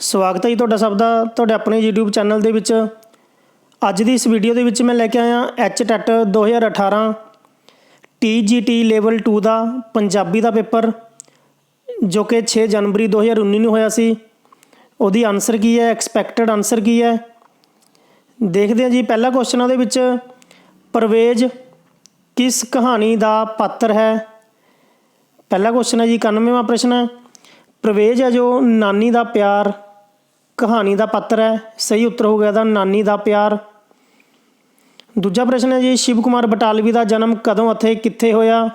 ਸਵਾਗਤ ਹੈ ਜੀ ਤੁਹਾਡਾ ਸਭ ਦਾ, ਤੁਹਾਡੇ ਆਪਣੇ YouTube ਚੈਨਲ ਦੇ ਵਿੱਚ। ਅੱਜ ਦੀ ਇਸ ਵੀਡੀਓ ਦੇ ਵਿੱਚ ਮੈਂ ਲੈ ਕੇ ਆਇਆ HTET 2018 TGT ਲੈਵਲ 2 ਦਾ ਪੰਜਾਬੀ ਦਾ ਪੇਪਰ, ਜੋ ਕਿ 6 ਜਨਵਰੀ 2019 ਨੂੰ ਹੋਇਆ ਸੀ। ਉਹਦੀ ਆਨਸਰ ਕੀ ਹੈ? ਐਕਸਪੈਕਟਡ ਆਨਸਰ ਕੀ ਹੈ? ਦੇਖਦੇ ਹਾਂ ਜੀ, ਪਹਿਲਾ ਕੁਐਸਚਨ ਉਹਦੇ ਵਿੱਚ, ਪਰਵੇਜ਼ ਕਿਸ ਕਹਾਣੀ ਦਾ ਪਾਤਰ ਹੈ? ਪਹਿਲਾ ਕੁਐਸਚਨ ਹੈ ਜੀ 91ਵਾਂ ਪ੍ਰਸ਼ਨ ਹੈ। ਪ੍ਰਵੇਜ ਹੈ ਜੋ ਨਾਨੀ ਦਾ ਪਿਆਰ ਕਹਾਣੀ ਦਾ ਪਾਤਰ ਹੈ, ਸਹੀ ਉੱਤਰ ਹੋ ਗਿਆ ਦਾ ਨਾਨੀ ਦਾ ਪਿਆਰ। ਦੂਜਾ ਪ੍ਰਸ਼ਨ ਹੈ ਜੀ ਸ਼ਿਵ ਕੁਮਾਰ ਬਟਾਲਵੀ ਦਾ ਜਨਮ ਕਦੋਂ ਅਤੇ ਕਿੱਥੇ ਹੋਇਆ?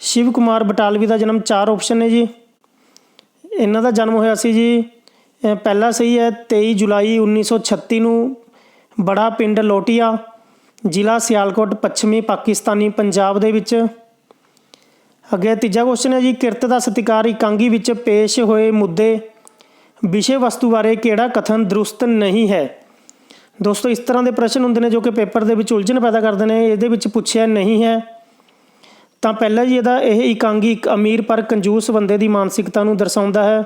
ਸ਼ਿਵ ਕੁਮਾਰ ਬਟਾਲਵੀ ਦਾ ਜਨਮ ਚਾਰ ਆਪਸ਼ਨ ਨੇ ਜੀ। ਇਹਨਾਂ ਦਾ ਜਨਮ ਹੋਇਆ ਸੀ ਜੀ, ਅਹ ਪਹਿਲਾ ਸਹੀ ਹੈ 23 ਜੁਲਾਈ 1936 ਨੂੰ ਬੜਾ ਪਿੰਡ ਲੋਟੀਆ, ਜ਼ਿਲ੍ਹਾ ਸਿਆਲਕੋਟ, ਪੱਛਮੀ ਪਾਕਿਸਤਾਨੀ ਪੰਜਾਬ ਦੇ ਵਿੱਚ। ਅੱਗੇ ਤੀਜਾ ਕੁਐਸਚਨ ਹੈ ਜੀ, ਕਿਰਤ ਦਾ ਸਤਿਕਾਰ ਇਕਾਂਗੀ ਵਿੱਚ ਪੇਸ਼ ਹੋਏ ਮੁੱਦੇ ਵਿਸ਼ੇ ਵਸਤੂ ਬਾਰੇ ਕਿਹੜਾ ਕਥਨ ਦਰੁਸਤ ਨਹੀਂ ਹੈ? ਦੋਸਤੋ, ਇਸ ਤਰ੍ਹਾਂ ਦੇ ਪ੍ਰਸ਼ਨ ਹੁੰਦੇ ਨੇ ਜੋ ਕਿ ਪੇਪਰ ਦੇ ਵਿੱਚ ਉਲਝਣ ਪੈਦਾ ਕਰਦੇ ਨੇ, ਇਹਦੇ ਵਿੱਚ ਪੁੱਛਿਆ ਨਹੀਂ ਹੈ। ਤਾਂ ਪਹਿਲਾ ਜੀ ਇਹਦਾ ਇਹ ਇਕਾਂਗੀ ਇੱਕ ਅਮੀਰ ਪਰ ਕੰਜੂਸ ਬੰਦੇ ਦੀ ਮਾਨਸਿਕਤਾ ਨੂੰ ਦਰਸਾਉਂਦਾ ਹੈ।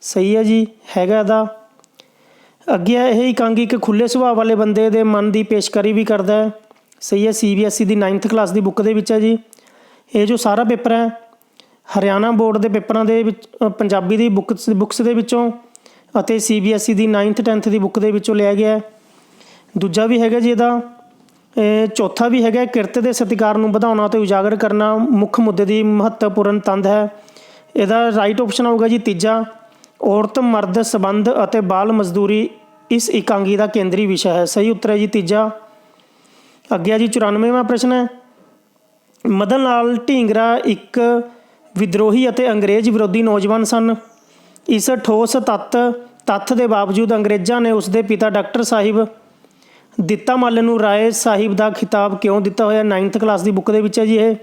ਸਹੀ ਹੈ ਜੀ, ਹੈਗਾ ਇਹਦਾ। ਅੱਗੇ ਇਹ ਇਕਾਂਗੀ ਇੱਕ ਖੁੱਲੇ ਸੁਭਾਅ ਵਾਲੇ ਬੰਦੇ ਦੇ ਮਨ ਦੀ ਪੇਸ਼ਕਾਰੀ ਵੀ ਕਰਦਾ ਹੈ। ਸਹੀ ਹੈ ਸੀਬੀਐਸਈ ਦੀ 9th ਕਲਾਸ ਦੀ ਬੁੱਕ ਦੇ ਵਿੱਚ ਹੈ ਜੀ। ਇਹ ਜੋ ਸਾਰਾ ਪੇਪਰ ਹੈ ਹਰਿਆਣਾ ਬੋਰਡ ਦੇ ਪੇਪਰਾਂ ਦੇ ਵਿੱਚ ਪੰਜਾਬੀ ਦੀ ਬੁੱਕਸ ਬੁੱਕਸ ਦੇ ਵਿੱਚੋਂ ਅਤੇ ਸੀਬੀਐਸਈ ਦੀ 9th 10th ਦੀ ਬੁੱਕ ਦੇ ਵਿੱਚੋਂ ਲਿਆ ਗਿਆ ਦੂਜਾ ਵੀ ਹੈਗਾ ਜੀ ਇਹਦਾ। ਚੌਥਾ ਵੀ ਹੈਗਾ ਕਿਰਤ ਦੇ ਸਤਿਕਾਰ ਨੂੰ ਵਧਾਉਣਾ ਤੇ ਉਜਾਗਰ ਕਰਨਾ ਮੁੱਖ ਮੁੱਦੇ ਦੀ ਮਹੱਤਵਪੂਰਨ ਤੰਦ ਹੈ। ਇਹਦਾ ਰਾਈਟ ਆਪਸ਼ਨ ਹੋਊਗਾ ਜੀ ਤੀਜਾ, ਔਰਤ, ਮਰਦ, ਸਬੰਧ ਅਤੇ ਬਾਲ ਮਜ਼ਦੂਰੀ ਇਸ ਇਕਾਂਗੀ ਦਾ ਕੇਂਦਰੀ ਵਿਸ਼ਾ ਹੈ। ਸਹੀ ਉੱਤਰ ਹੈ ਜੀ ਤੀਜਾ। ਅੱਗੇ ਜੀ 94ਵਾਂ ਪ੍ਰਸ਼ਨ ਹੈ। ਮਦਨ ਲਾਲ ਢੀਂਗਰਾ ਇੱਕ ਵਿਦਰੋਹੀ ਅਤੇ ਅੰਗਰੇਜ਼ ਵਿਰੋਧੀ ਨੌਜਵਾਨ ਸਨ। ਇਸ ਠੋਸ ਤੱਤ, ਤੱਥ ਦੇ ਬਾਵਜੂਦ ਅੰਗਰੇਜ਼ਾਂ ਨੇ ਉਸ ਦੇ ਪਿਤਾ ਡਾਕਟਰ ਸਾਹਿਬ ਦਿੱਤਾ ਮੱਲ ਨੂੰ ਰਾਏ ਸਾਹਿਬ ਦਾ ਖਿਤਾਬ ਕਿਉਂ ਦਿੱਤਾ ਹੋਇਆ? 9th ਕਲਾਸ ਦੀ ਬੁੱਕ ਦੇ ਵਿੱਚ ਹੈ ਜੀ ਇਹ।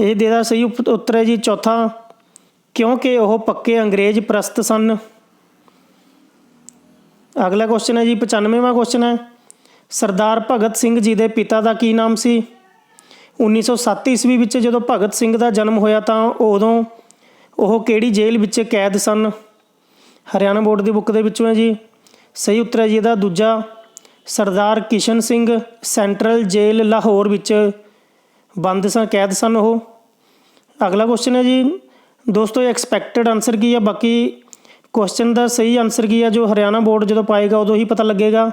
ਇਹ ਦੇਦਾ ਸਹੀ ਉਪ- ਉੱਤਰ ਹੈ ਜੀ ਚੌਥਾ, ਕਿਉਂਕਿ ਉਹ ਪੱਕੇ ਅੰਗਰੇਜ਼ ਪ੍ਰਸਤ ਸਨ। ਅਗਲਾ ਕੁਐਸਚਨ ਹੈ ਜੀ 95ਵਾਂ ਕੁਐਸਚਨ ਹੈ। ਸਰਦਾਰ ਭਗਤ ਸਿੰਘ ਜੀ ਦੇ ਪਿਤਾ ਦਾ ਕੀ ਨਾਮ ਸੀ? 1907 ਈਸਵੀ ਵਿੱਚ ਜਦੋਂ ਭਗਤ ਸਿੰਘ ਦਾ ਜਨਮ ਹੋਇਆ ਤਾਂ ਉਦੋਂ ਉਹ ਕਿਹੜੀ ਜੇਲ੍ਹ ਵਿੱਚ ਕੈਦ ਸਨ? ਹਰਿਆਣਾ ਬੋਰਡ ਦੀ ਬੁੱਕ ਦੇ ਵਿੱਚੋਂ ਹੈ ਜੀ। ਸਹੀ ਉੱਤਰ ਹੈ ਜੀ ਇਹਦਾ। ਦੂਜਾ, ਸਰਦਾਰ ਕਿਸ਼ਨ ਸਿੰਘ ਸੈਂਟਰਲ ਜੇਲ੍ਹ ਲਾਹੌਰ ਵਿੱਚ ਬੰਦ ਸਨ, ਕੈਦ ਸਨ ਉਹ। ਅਗਲਾ ਕੁਐਸਚਨ ਹੈ ਜੀ, ਦੋਸਤੋ, ਇਹ ਐਕਸਪੈਕਟਡ ਆਨਸਰ ਕੀ ਹੈ ਬਾਕੀ ਕੁਐਸਚਨ ਦਾ ਸਹੀ ਆਨਸਰ ਕੀ ਹੈ ਜੋ ਹਰਿਆਣਾ ਬੋਰਡ ਜਦੋਂ ਪਾਏਗਾ ਉਦੋਂ ਹੀ ਪਤਾ ਲੱਗੇਗਾ।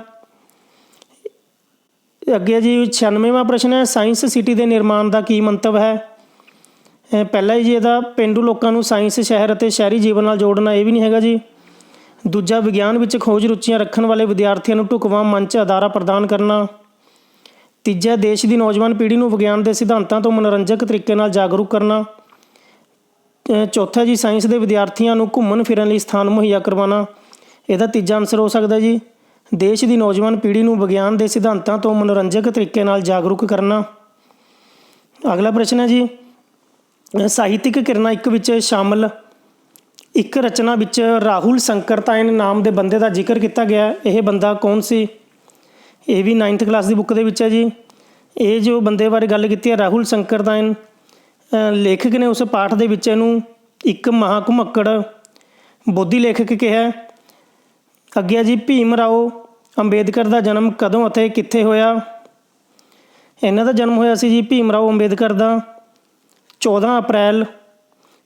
ਅੱਗੇ ਜੀ 96ਵਾਂ ਪ੍ਰਸ਼ਨ ਹੈ ਸਾਇੰਸ ਸਿਟੀ ਦੇ ਨਿਰਮਾਣ ਦਾ ਕੀ ਮੰਤਵ ਹੈ? ਇਹ ਪਹਿਲਾ ਜੀ ਇਹਦਾ, ਪਿੰਡੂ ਲੋਕਾਂ ਨੂੰ ਸਾਇੰਸ ਸ਼ਹਿਰ ਅਤੇ ਸ਼ਹਿਰੀ ਜੀਵਨ ਨਾਲ ਜੋੜਨਾ ਇਹ ਵੀ ਨਹੀਂ ਹੈਗਾ ਜੀ। ਦੂਜਾ, ਵਿਗਿਆਨ ਵਿੱਚ ਖੋਜ ਰੁਚੀਆਂ ਰੱਖਣ ਵਾਲੇ ਵਿਦਿਆਰਥੀਆਂ ਨੂੰ ਢੁਕਵਾਂ ਮੰਚ ਅਦਾਰਾ ਪ੍ਰਦਾਨ ਕਰਨਾ। ਤੀਜਾ, ਦੇਸ਼ ਦੀ ਨੌਜਵਾਨ ਪੀੜ੍ਹੀ ਨੂੰ ਵਿਗਿਆਨ ਦੇ ਸਿਧਾਂਤਾਂ ਤੋਂ ਮਨੋਰੰਜਕ ਤਰੀਕੇ ਨਾਲ ਜਾਗਰੂਕ ਕਰਨਾ। ਚੌਥਾ ਜੀ ਸਾਇੰਸ ਦੇ ਵਿਦਿਆਰਥੀਆਂ ਨੂੰ ਘੁੰਮਣ ਫਿਰਨ ਲਈ ਸਥਾਨ ਮੁਹੱਈਆ ਕਰਵਾਉਣਾ। ਇਹਦਾ ਤੀਜਾ ਆਨਸਰ ਹੋ ਸਕਦਾ ਜੀ। ਦੇਸ਼ ਦੀ ਨੌਜਵਾਨ ਪੀੜ੍ਹੀ ਨੂੰ ਵਿਗਿਆਨ ਦੇ ਸਿਧਾਂਤਾਂ ਤੋਂ ਮਨੋਰੰਜਕ ਤਰੀਕੇ ਨਾਲ ਜਾਗਰੂਕ ਕਰਨਾ। ਅਗਲਾ ਪ੍ਰਸ਼ਨ ਹੈ ਜੀ, ਸਾਹਿਤਿਕ ਕਿਰਨਾਂ ਇੱਕ ਵਿੱਚ ਸ਼ਾਮਲ, ਇੱਕ ਰਚਨਾ ਵਿੱਚ ਰਾਹੁਲ ਸੰਕਰਤਾਇਨ ਨਾਮ ਦੇ ਬੰਦੇ ਦਾ ਜ਼ਿਕਰ ਕੀਤਾ ਗਿਆ ਇਹ ਬੰਦਾ ਕੌਣ ਸੀ? ਇਹ ਵੀ 9th ਕਲਾਸ ਦੀ ਬੁੱਕ ਦੇ ਵਿੱਚ ਹੈ ਜੀ। ਇਹ ਜੋ ਬੰਦੇ ਬਾਰੇ ਗੱਲ ਕੀਤੀ ਹੈ, ਰਾਹੁਲ ਸੰਕਰਤਾਇਨ ਲੇਖਕ ਨੇ ਉਸ ਪਾਠ ਦੇ ਵਿੱਚ ਇਹਨੂੰ ਇੱਕ ਮਹਾਕੁਮੱਕੜ ਬੋਧੀ ਲੇਖਕ ਕਿਹਾ ਅੱਗੇ ਜੀ ਭੀਮ ਰਾਓ, ਅੰਬੇਦਕਰ ਦਾ ਜਨਮ ਕਦੋਂ ਅਤੇ ਕਿੱਥੇ ਹੋਇਆ? ਇਹਨਾਂ ਦਾ ਜਨਮ ਹੋਇਆ ਸੀ ਜੀ ਭੀਮ ਰਾਓ ਅੰਬੇਦਕਰ ਦਾ 14 ਅਪ੍ਰੈਲ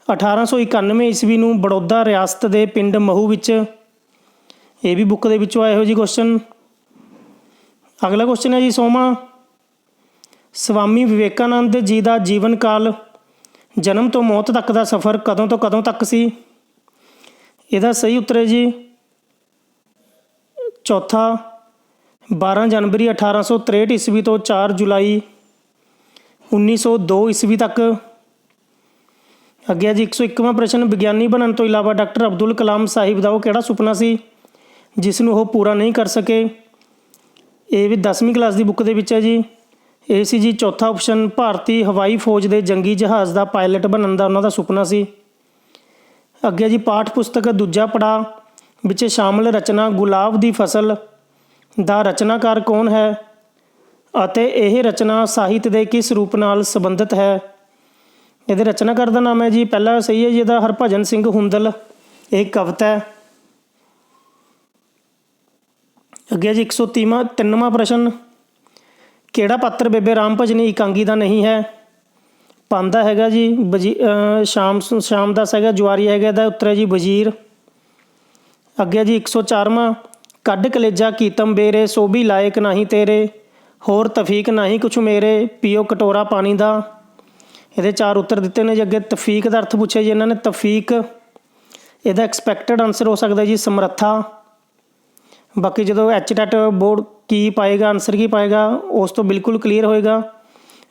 1891 ਈਸਵੀ ਨੂੰ ਬੜੌਦਾ ਰਿਆਸਤ ਦੇ ਪਿੰਡ ਮਹੂ ਵਿੱਚ। ਇਹ ਵੀ ਬੁੱਕ ਦੇ ਵਿੱਚੋਂ ਆਏ ਹੋ ਜੀ ਕੁਐਸਚਨ ਅਗਲਾ ਕੁਐਸਚਨ ਹੈ ਜੀ ਸੋਮਾ, ਸਵਾਮੀ ਵਿਵੇਕਾਨੰਦ ਜੀ ਦਾ ਜੀਵਨ ਕਾਲ ਜਨਮ ਤੋਂ ਮੌਤ ਤੱਕ ਦਾ ਸਫ਼ਰ ਕਦੋਂ ਤੋਂ ਕਦੋਂ ਤੱਕ ਸੀ? ਇਹਦਾ ਸਹੀ ਉੱਤਰ ਹੈ ਜੀ ਚੌਥਾ 12 ਜਨਵਰੀ 1863 ਈਸਵੀ ਤੋਂ 4 ਜੁਲਾਈ 1902 ਈਸਵੀ ਤੱਕ। ਅੱਗੇ ਹੈ ਜੀ 101ਵਾਂ ਪ੍ਰਸ਼ਨ ਵਿਗਿਆਨੀ ਬਣਨ ਤੋਂ ਇਲਾਵਾ ਡਾਕਟਰ ਅਬਦੁਲ ਕਲਾਮ ਸਾਹਿਬ ਦਾ ਉਹ ਕਿਹੜਾ ਸੁਪਨਾ ਸੀ ਜਿਸ ਨੂੰ ਉਹ ਪੂਰਾ ਨਹੀਂ ਕਰ ਸਕੇ? ਇਹ ਵੀ 10ਵੀਂ ਕਲਾਸ ਦੀ ਬੁੱਕ ਦੇ ਵਿੱਚ ਹੈ ਜੀ। ਇਹ ਸੀ ਜੀ ਚੌਥਾ ਆਪਸ਼ਨ, ਭਾਰਤੀ ਹਵਾਈ ਫੌਜ ਦੇ ਜੰਗੀ ਜਹਾਜ਼ ਦਾ ਪਾਇਲਟ ਬਣਨ ਦਾ ਉਹਨਾਂ ਦਾ ਸੁਪਨਾ ਸੀ। ਅੱਗੇ ਜੀ ਪਾਠ ਪੁਸਤਕ ਦੂਜਾ ਪੜਾ ਵਿੱਚ ਸ਼ਾਮਲ ਰਚਨਾ ਗੁਲਾਬ ਦੀ ਫਸਲ ਦਾ ਰਚਨਾਕਾਰ ਕੌਣ ਹੈ ਅਤੇ ਇਹ ਰਚਨਾ ਸਾਹਿਤ ਦੇ ਕਿਸ ਰੂਪ ਨਾਲ ਸੰਬੰਧਿਤ ਹੈ? ਇਹਦੇ ਰਚਨਾਕਾਰ ਦਾ ਨਾਮ ਹੈ ਜੀ, ਪਹਿਲਾ ਸਹੀ ਹੈ ਜੀ, ਇਹਦਾ ਹਰਭਜਨ ਸਿੰਘ ਹੁੰਦਲ। ਇਹ ਕਵਿਤਾ ਹੈ। ਅੱਗੇ ਜੀ 130ਵਾਂ ਤਿੰਨਵਾਂ ਪ੍ਰਸ਼ਨ। ਕਿਹੜਾ ਪਾਤਰ ਬੇਬੇ ਰਾਮ ਭਜਨੀ ਇਕਾਂਗੀ ਦਾ ਨਹੀਂ ਹੈ? ਪਾਂਦਾ ਹੈਗਾ ਜੀ ਵਜੀ ਸ਼ਾਮ ਸ- ਸ਼ਾਮ ਦਾ ਹੈਗਾ ਜੁਆਰੀ ਹੈਗਾ ਦਾ ਉੱਤਰ ਹੈ ਜੀ, ਵਜ਼ੀਰ। ਅੱਗੇ ਜੀ 104ਵਾਂ ਕੱਢ ਕਲੇਜਾ ਕੀਤਮ ਬੇਰੇ, ਸੋਭੀ ਲਾਇਕ ਨਹੀਂ ਤੇਰੇ, ਹੋਰ ਤਫੀਕ ਨਹੀਂ ਕੁਛ ਮੇਰੇ, ਪੀਓ ਕਟੋਰਾ ਪਾਣੀ ਦਾ। ਇਹਦੇ ਚਾਰ ਉੱਤਰ ਦਿੱਤੇ ਨੇ ਜੀ ਅੱਗੇ, ਤਫੀਕ ਦਾ ਅਰਥ ਪੁੱਛਿਆ ਜੀ ਇਹਨਾਂ ਨੇ, ਤਫੀਕ। ਇਹਦਾ ਐਕਸਪੈਕਟਡ ਆਨਸਰ ਹੋ ਸਕਦਾ ਜੀ ਸਮਰੱਥਾ। ਬਾਕੀ ਜਦੋਂ ਐਚ ਟੈਟ ਬੋਰਡ ਕੀ ਪਾਏਗਾ ਆਨਸਰ ਕੀ ਪਾਏਗਾ, ਉਸ ਤੋਂ ਬਿਲਕੁਲ ਕਲੀਅਰ ਹੋਏਗਾ।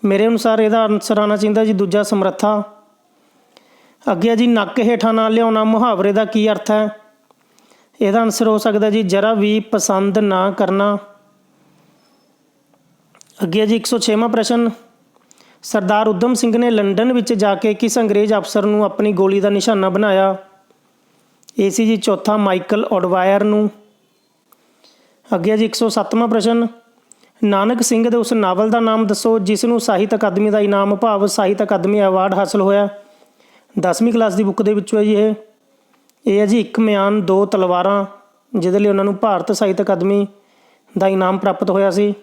ਮੇਰੇ ਅਨੁਸਾਰ ਇਹਦਾ ਆਨਸਰ ਆਣਾ ਚਾਹੀਦਾ ਜੀ ਦੂਜਾ ਸਮਰੱਥਾ। ਅੱਗੇ ਜੀ, ਨੱਕ ਹੇਠਾਂ ਨਾ ਲਿਆਉਣਾ ਮੁਹਾਵਰੇ ਦਾ ਕੀ ਅਰਥ ਹੈ? ਇਹਦਾ ਆਨਸਰ ਹੋ ਸਕਦਾ ਜੀ, ਜਰਾ ਵੀ ਪਸੰਦ ਨਾ ਕਰਨਾ। ਅੱਗੇ ਆ ਜੀ 106ਵਾਂ ਪ੍ਰਸ਼ਨ। ਸਰਦਾਰ ਉਦਮ ਸਿੰਘ ਨੇ ਲੰਡਨ ਵਿੱਚ ਜਾ ਕੇ ਕਿਸ ਅੰਗਰੇਜ਼ ਅਫਸਰ ਨੂੰ ਆਪਣੀ ਗੋਲੀ ਦਾ ਨਿਸ਼ਾਨਾ ਬਣਾਇਆ? ਇਹ ਸੀ ਜੀ, ਚੌਥਾ ਮਾਈਕਲ ਔਡਵਾਇਰ ਨੂੰ। ਅੱਗੇ ਆ ਜੀ 107ਵਾਂ ਪ੍ਰਸ਼ਨ। ਨਾਨਕ ਸਿੰਘ ਦੇ ਉਸ ਨਾਵਲ ਦਾ ਨਾਮ ਦੱਸੋ, ਜਿਸ ਨੂੰ ਸਾਹਿਤ ਅਕਾਦਮੀ ਦਾ ਇਨਾਮ ਭਾਵ ਸਾਹਿਤ ਅਕਾਦਮੀ ਅਵਾਰਡ ਹਾਸਲ ਹੋਇਆ। 10ਵੀਂ ਕਲਾਸ ਦੀ ਬੁੱਕ ਦੇ ਵਿੱਚੋਂ ਹੈ ਜੀ ਇਹ। ਇਹ ਹੈ ਜੀ ਇੱਕ ਮਿਆਨ ਦੋ ਤਲਵਾਰਾਂ, ਜਿਹਦੇ ਲਈ ਉਹਨਾਂ ਨੂੰ ਭਾਰਤ ਸਾਹਿਤ ਅਕਾਦਮੀ ਦਾ ਇਨਾਮ ਪ੍ਰਾਪਤ ਹੋਇਆ ਸੀ।